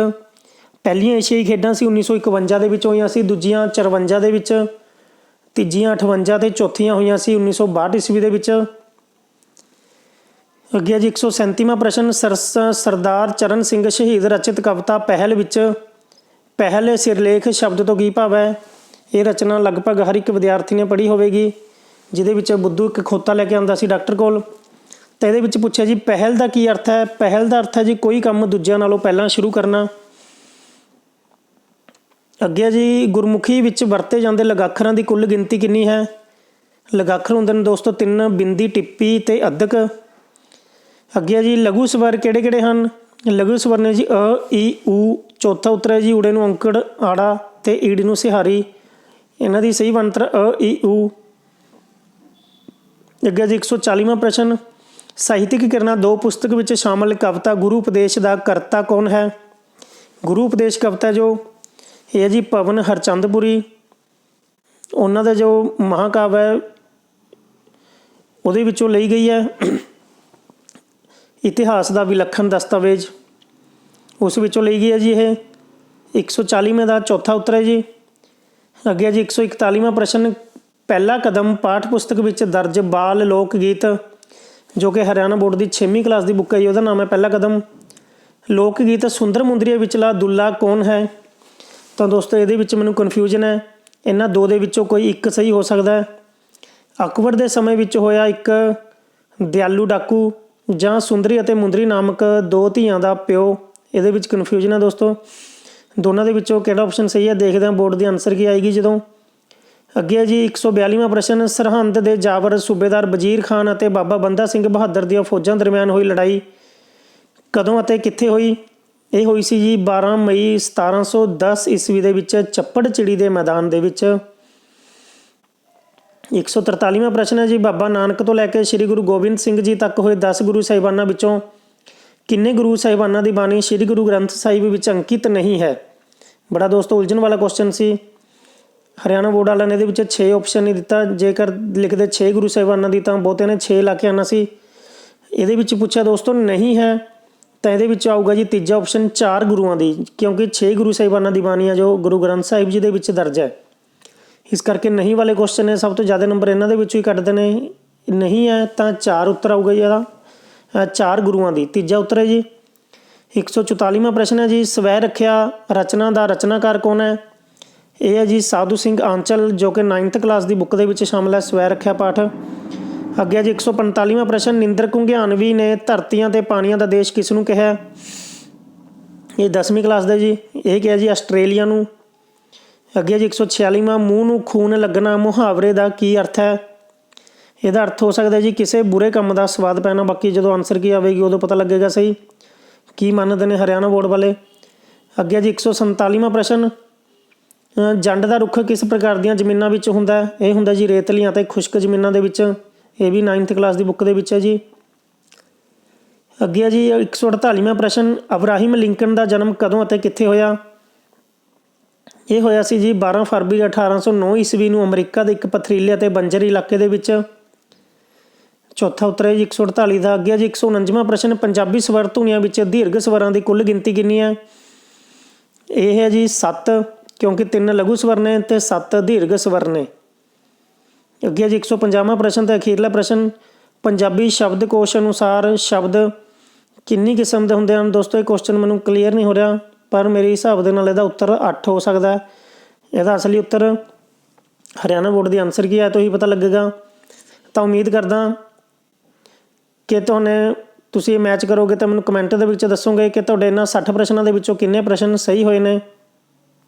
ਪਹਿਲੀਆਂ ਏਸ਼ੀਆਈ ਖੇਡਾਂ ਸੀ 1951 ਦੇ ਵਿੱਚ ਹੋਈਆਂ ਸੀ, ਦੂਜੀਆਂ 54 ਦੇ ਵਿੱਚ, ਤੀਜੀਆਂ 58 ਤੇ ਚੌਥੀਆਂ ਹੋਈਆਂ ਸੀ 1962 ਈਸਵੀ ਦੇ ਵਿੱਚ। ਅੱਗੇ ਹੈ ਜੀ 137ਵਾਂ ਪ੍ਰਸ਼ਨ ਸਰਦਾਰ ਚਰਨ ਸਿੰਘ ਸ਼ਹੀਦ ਰਚਿਤ ਕਵਿਤਾ ਪਹਿਲ ਵਿੱਚ, ਪਹਿਲ ਸਿਰਲੇਖ ਸ਼ਬਦ ਤੋਂ ਕੀ ਭਾਵ ਹੈ? ਇਹ ਰਚਨਾ ਲਗਭਗ ਹਰ ਇੱਕ ਵਿਦਿਆਰਥੀ ਨੇ ਪੜ੍ਹੀ ਹੋਵੇਗੀ, ਜਿਹਦੇ ਵਿੱਚ ਬੁੱਧੂ ਇੱਕ ਖੋਤਾ ਲੈ ਕੇ ਆਉਂਦਾ ਸੀ ਡਾਕਟਰ ਕੋਲ। ਤਾਂ ਇਹਦੇ ਵਿੱਚ ਪੁੱਛਿਆ ਜੀ, ਪਹਿਲ ਦਾ ਕੀ ਅਰਥ ਹੈ? ਪਹਿਲ ਦਾ ਅਰਥ ਹੈ ਜੀ, ਕੋਈ ਕੰਮ ਦੂਜਿਆਂ ਨਾਲੋਂ ਪਹਿਲਾਂ ਸ਼ੁਰੂ ਕਰਨਾ। ਅੱਗੇ ਜੀ, ਗੁਰਮੁਖੀ ਵਿੱਚ ਵਰਤੇ ਜਾਂਦੇ ਲਗਾਖਰਾਂ ਦੀ ਕੁੱਲ ਗਿਣਤੀ ਕਿੰਨੀ ਹੈ? ਲਗਾਖਰ ਹੁੰਦੇ ਨੇ ਦੋਸਤੋ ਤਿੰਨ, ਬਿੰਦੀ, ਟਿੱਪੀ ਤੇ ਅੱਧਕ। ਅੱਗੇ ਜੀ, ਲਘੂ ਸਵਰ ਕਿਹੜੇ ਕਿਹੜੇ ਹਨ? ਲਘੂ ਸਵਰ ਨੇ ਜੀ ਅ, ਈ ਊ ਚੌਥਾ ਉੱਤਰ ਹੈ ਜੀ, ਊੜੇ ਨੂੰ ਅੰਕੜ, ਆੜਾ ਤੇ ਈੜ ਨੂੰ ਸਿਹਾਰੀ। ਇਹਨਾਂ ਦੀ ਸਹੀ ਬਣਤਰ ਅ, ਈ ਊ ਅੱਗੇ ਜੀ 140ਵਾਂ ਪ੍ਰਸ਼ਨ। ਸਾਹਿਤਿਕ ਕਿਰਨਾਂ ਦੋ ਪੁਸਤਕ ਵਿੱਚ ਸ਼ਾਮਲ ਕਵਿਤਾ ਗੁਰੂ ਉਪਦੇਸ਼ ਦਾ ਕਰਤਾ ਕੌਣ ਹੈ? ਗੁਰੂ ਉਪਦੇਸ਼ ਕਵਿਤਾ ਜੋ ਇਹ ਹੈ ਜੀ ਪਵਨ ਹਰਚੰਦਪੁਰੀ। ਉਹਨਾਂ ਦਾ ਜੋ ਮਹਾਕਾਵ ਹੈ, ਉਹਦੇ ਵਿੱਚੋਂ ਲਈ ਗਈ ਹੈ। ਇਤਿਹਾਸ ਦਾ ਵਿਲੱਖਣ ਦਸਤਾਵੇਜ਼। ਉਸ ਵਿੱਚੋਂ ਲਈ ਗਈ ਹੈ ਜੀ ਇਹ। 140ਵੇਂ ਦਾ ਚੌਥਾ ਉੱਤਰ ਹੈ ਜੀ। ਅੱਗੇ ਹੈ ਜੀ 141ਵਾਂ ਪ੍ਰਸ਼ਨ। ਪਹਿਲਾ ਕਦਮ ਪਾਠ ਪੁਸਤਕ ਵਿੱਚ ਦਰਜ ਬਾਲ ਲੋਕ ਗੀਤ, ਜੋ ਕਿ ਹਰਿਆਣਾ ਬੋਰਡ ਦੀ 6ਵੀਂ ਕਲਾਸ ਦੀ ਬੁੱਕ ਹੈ ਜੀ, ਉਹਦਾ ਨਾਮ ਹੈ ਪਹਿਲਾ ਕਦਮ। ਲੋਕ ਗੀਤ ਸੁੰਦਰ ਮੁੰਦਰੀਏ ਵਿਚਲਾ ਦੁੱਲਾ ਕੌਣ ਹੈ? ਤਾਂ ਦੋਸਤੋ, ਇਹਦੇ ਵਿੱਚ ਮੈਨੂੰ ਕਨਫਿਊਜ਼ਨ ਹੈ। ਇਹਨਾਂ ਦੋ ਦੇ ਵਿੱਚੋਂ ਕੋਈ ਇੱਕ ਸਹੀ ਹੋ ਸਕਦਾ ਹੈ। ਅਕਬਰ ਦੇ ਸਮੇਂ ਵਿੱਚ ਹੋਇਆ ਇੱਕ ਦਿਆਲੂ ਡਾਕੂ ਜਾਂ ਸੁੰਦਰੀ ਅਤੇ ਮੁੰਦਰੀ ਨਾਮਕ ਦੋ ਧੀਆਂ ਦਾ ਪਿਓ। ਇਹਦੇ ਵਿੱਚ ਕਨਫਿਊਜ਼ਨ ਹੈ ਦੋਸਤੋ। ਦੋਨਾਂ ਦੇ ਵਿੱਚੋਂ ਕਿਹੜਾ ਆਪਸ਼ਨ ਸਹੀ ਹੈ? ਦੇਖਦੇ ਹਾਂ ਬੋਰਡ ਦੀ ਆਨਸਰ ਕੀ ਆਏਗੀ ਜਦੋਂ। ਅੱਗੇ ਹੈ ਜੀ 142ਵਾਂ ਪ੍ਰਸ਼ਨ। ਸਰਹੰਦ ਦੇ ਜਾਬਰ ਸੂਬੇਦਾਰ ਵਜ਼ੀਰ ਖਾਨ ਅਤੇ ਬਾਬਾ ਬੰਦਾ ਸਿੰਘ ਬਹਾਦਰ ਦੀਆਂ ਫੌਜਾਂ ਦਰਮਿਆਨ ਹੋਈ ਲੜਾਈ ਕਦੋਂ ਅਤੇ ਕਿੱਥੇ ਹੋਈ? ਇਹ ਹੋਈ ਸੀ ਜੀ 12 ਮਈ 1710 ਈਸਵੀ ਦੇ ਵਿੱਚ ਚੱਪੜ ਚਿੜੀ ਦੇ ਮੈਦਾਨ ਦੇ ਵਿੱਚ। 143ਵਾਂ ਪ੍ਰਸ਼ਨ ਹੈ ਜੀ, ਬਾਬਾ ਨਾਨਕ ਤੋਂ ਲੈ ਕੇ ਸ੍ਰੀ ਗੁਰੂ ਗੋਬਿੰਦ ਸਿੰਘ ਜੀ ਤੱਕ ਹੋਏ 10 ਗੁਰੂ ਸਾਹਿਬਾਨਾਂ ਵਿੱਚੋਂ ਕਿੰਨੇ ਗੁਰੂ ਸਾਹਿਬਾਨਾਂ ਦੀ ਬਾਣੀ ਸ੍ਰੀ ਗੁਰੂ ਗ੍ਰੰਥ ਸਾਹਿਬ ਵਿੱਚ ਅੰਕਿਤ ਨਹੀਂ ਹੈ? ਬੜਾ ਦੋਸਤੋ, ਉਲਝਣ ਵਾਲਾ ਕੁਐਸਚਨ ਸੀ। ਹਰਿਆਣਾ ਬੋਰਡ ਵਾਲਿਆਂ ਨੇ ਇਹਦੇ ਵਿੱਚ 6 ਆਪਸ਼ਨ ਨਹੀਂ ਦਿੱਤਾ। ਜੇਕਰ ਲਿਖਦੇ 6 ਗੁਰੂ ਸਾਹਿਬਾਨਾਂ ਦੀ ਤਾਂ ਬਹੁਤਿਆਂ ਨੇ 6 ਲਾ ਕੇ ਆਣਾ ਸੀ। ਇਹਦੇ ਵਿੱਚ ਪੁੱਛਿਆ ਦੋਸਤੋ, ਨਹੀਂ ਹੈ। ਤਾਂ ਇਹਦੇ ਵਿੱਚ ਆਊਗਾ ਜੀ ਤੀਜਾ ਆਪਸ਼ਨ ਚਾਰ ਗੁਰੂਆਂ ਦੀ, ਕਿਉਂਕਿ 6 ਗੁਰੂ ਸਾਹਿਬਾਨਾਂ ਦੀ ਬਾਣੀ ਆ ਜੋ ਗੁਰੂ ਗ੍ਰੰਥ ਸਾਹਿਬ ਜੀ ਦੇ ਵਿੱਚ ਦਰਜ ਹੈ। ਇਸ ਕਰਕੇ ਨਹੀਂ ਵਾਲੇ ਕੁਐਸਚਨ ਨੇ ਸਭ ਤੋਂ ਜ਼ਿਆਦਾ ਨੰਬਰ ਇਹਨਾਂ ਦੇ ਵਿੱਚੋਂ ਹੀ ਕੱਢਦੇ ਨੇ। ਨਹੀਂ ਹੈ ਤਾਂ ਚਾਰ ਉੱਤਰ ਆਊਗਾ ਜੀ ਇਹਦਾ। ਚਾਰ ਗੁਰੂਆਂ ਦੀ, ਤੀਜਾ ਉੱਤਰ ਹੈ ਜੀ। 144ਵਾਂ ਪ੍ਰਸ਼ਨ ਹੈ ਜੀ, ਸਵੈ ਰੱਖਿਆ ਰਚਨਾ ਦਾ ਰਚਨਾਕਾਰ ਕੌਣ ਹੈ? ਇਹ ਹੈ ਜੀ ਸਾਧੂ ਸਿੰਘ ਆਂਚਲ, ਜੋ ਕਿ 9th ਕਲਾਸ ਦੀ ਬੁੱਕ ਦੇ ਵਿੱਚ ਸ਼ਾਮਲ ਹੈ, ਸਵੈ ਰੱਖਿਆ ਪਾਠ। ਅੱਗੇ ਹੈ ਜੀ 145ਵਾਂ ਪ੍ਰਸ਼ਨ, ਨਿੰਦਰ ਕੁੰਗਿਆਨਵੀ ਨੇ ਧਰਤੀਆਂ ਤੇ ਪਾਣੀਆਂ ਦਾ ਦੇਸ਼ ਕਿਸ ਨੂੰ ਕਿਹਾ? ਇਹ 10ਵੀਂ ਕਲਾਸ ਦਾ ਜੀ, ਇਹ ਕਿਹਾ ਜੀ ਆਸਟ੍ਰੇਲੀਆ ਨੂੰ। ਅੱਗੇ ਹੈ ਜੀ 146ਵਾਂ ਮੂੰਹ ਨੂੰ ਖੂਨ ਲੱਗਣਾ ਮੁਹਾਵਰੇ ਦਾ ਕੀ ਅਰਥ ਹੈ? ਇਹਦਾ ਅਰਥ ਹੋ ਸਕਦਾ ਜੀ ਕਿਸੇ ਬੁਰੇ ਕੰਮ ਦਾ ਸਵਾਦ ਪੈਣਾ, ਬਾਕੀ ਜਦੋਂ ਆਨਸਰ ਕੀ ਆਵੇਗੀ ਉਦੋਂ ਪਤਾ ਲੱਗੇਗਾ ਸਹੀ। ਕੀ ਮੰਨਦੇ ਨੇ ਹਰਿਆਣਾ ਬੋਰਡ ਵਾਲੇ? ਅੱਗੇ ਜੀ 147ਵਾਂ ਪ੍ਰਸ਼ਨ ਜੰਡ ਦਾ ਰੁੱਖ ਕਿਸ ਪ੍ਰਕਾਰ ਦੀਆਂ ਜ਼ਮੀਨਾਂ ਵਿੱਚ ਹੁੰਦਾ ਹੈ? ਇਹ ਹੁੰਦਾ ਜੀ ਰੇਤਲੀਆਂ ਤੇ ਖੁਸ਼ਕ ਜ਼ਮੀਨਾਂ ਦੇ ਵਿੱਚ। ਇਹ ਵੀ 9th ਕਲਾਸ ਦੀ ਬੁੱਕ ਦੇ ਵਿੱਚ ਹੈ ਜੀ। ਅੱਗੇ ਹੈ ਜੀ 148ਵਾਂ ਪ੍ਰਸ਼ਨ, ਅਬਰਾਹਿਮ ਲਿੰਕਨ ਦਾ ਜਨਮ ਕਦੋਂ ਅਤੇ ਕਿੱਥੇ ਹੋਇਆ? ਇਹ ਹੋਇਆ ਸੀ ਜੀ 12 ਫਰਵਰੀ 1809 ਈਸਵੀ ਨੂੰ ਅਮਰੀਕਾ ਦੇ ਇੱਕ ਪਥਰੀਲੇ ਅਤੇ ਬੰਜਰ ਇਲਾਕੇ ਦੇ ਵਿੱਚ। ਚੌਥਾ ਉੱਤਰ ਹੈ ਜੀ 148 ਦਾ। ਅੱਗੇ ਹੈ ਜੀ 149ਵਾਂ ਪ੍ਰਸ਼ਨ, ਪੰਜਾਬੀ ਸਵਰ ਧੁਨੀਆਂ ਵਿੱਚ ਦੀਰਘ ਸਵਰਾਂ ਦੀ ਕੁੱਲ ਗਿਣਤੀ ਕਿੰਨੀ ਹੈ? ਇਹ ਹੈ ਜੀ 7 ਕਿਉਂਕਿ ਤਿੰਨ ਲਘੂ ਸਵਰ ਨੇ ਤੇ 7 ਦੀਰਘ ਸਵਰ ਨੇ। ਅੱਗੇ ਹੈ ਜੀ 150ਵਾਂ ਪ੍ਰਸ਼ਨ ਤੇ ਅਖੀਰਲਾ ਪ੍ਰਸ਼ਨ, ਪੰਜਾਬੀ ਸ਼ਬਦਕੋਸ਼ ਅਨੁਸਾਰ ਸ਼ਬਦ ਕਿੰਨੀ ਕਿਸਮ ਦੇ ਹੁੰਦੇ ਹਨ? ਦੋਸਤੋ, ਇਹ ਕੁਐਸਚਨ ਮੈਨੂੰ ਕਲੀਅਰ ਨਹੀਂ ਹੋ ਰਿਹਾ, ਪਰ ਮੇਰੇ ਹਿਸਾਬ ਦੇ ਨਾਲ ਇਹਦਾ ਉੱਤਰ 8 ਹੋ ਸਕਦਾ ਹੈ। ਇਹਦਾ ਅਸਲੀ ਉੱਤਰ ਹਰਿਆਣਾ ਬੋਰਡ ਦੀ ਆਨਸਰ ਕੀ ਹੈ ਤੋਂ ਹੀ ਪਤਾ ਲੱਗੇਗਾ। ਤਾਂ ਉਮੀਦ ਕਰਦਾ ਕਿ ਤੁਹਾਨੂੰ, ਤੁਸੀਂ ਇਹ ਮੈਚ ਕਰੋਗੇ ਤਾਂ ਮੈਨੂੰ ਕਮੈਂਟ ਦੇ ਵਿੱਚ ਦੱਸੋਗੇ ਕਿ ਤੁਹਾਡੇ ਇਹਨਾਂ 60 ਪ੍ਰਸ਼ਨਾਂ ਦੇ ਵਿੱਚੋਂ ਕਿੰਨੇ ਪ੍ਰਸ਼ਨ ਸਹੀ ਹੋਏ ਨੇ।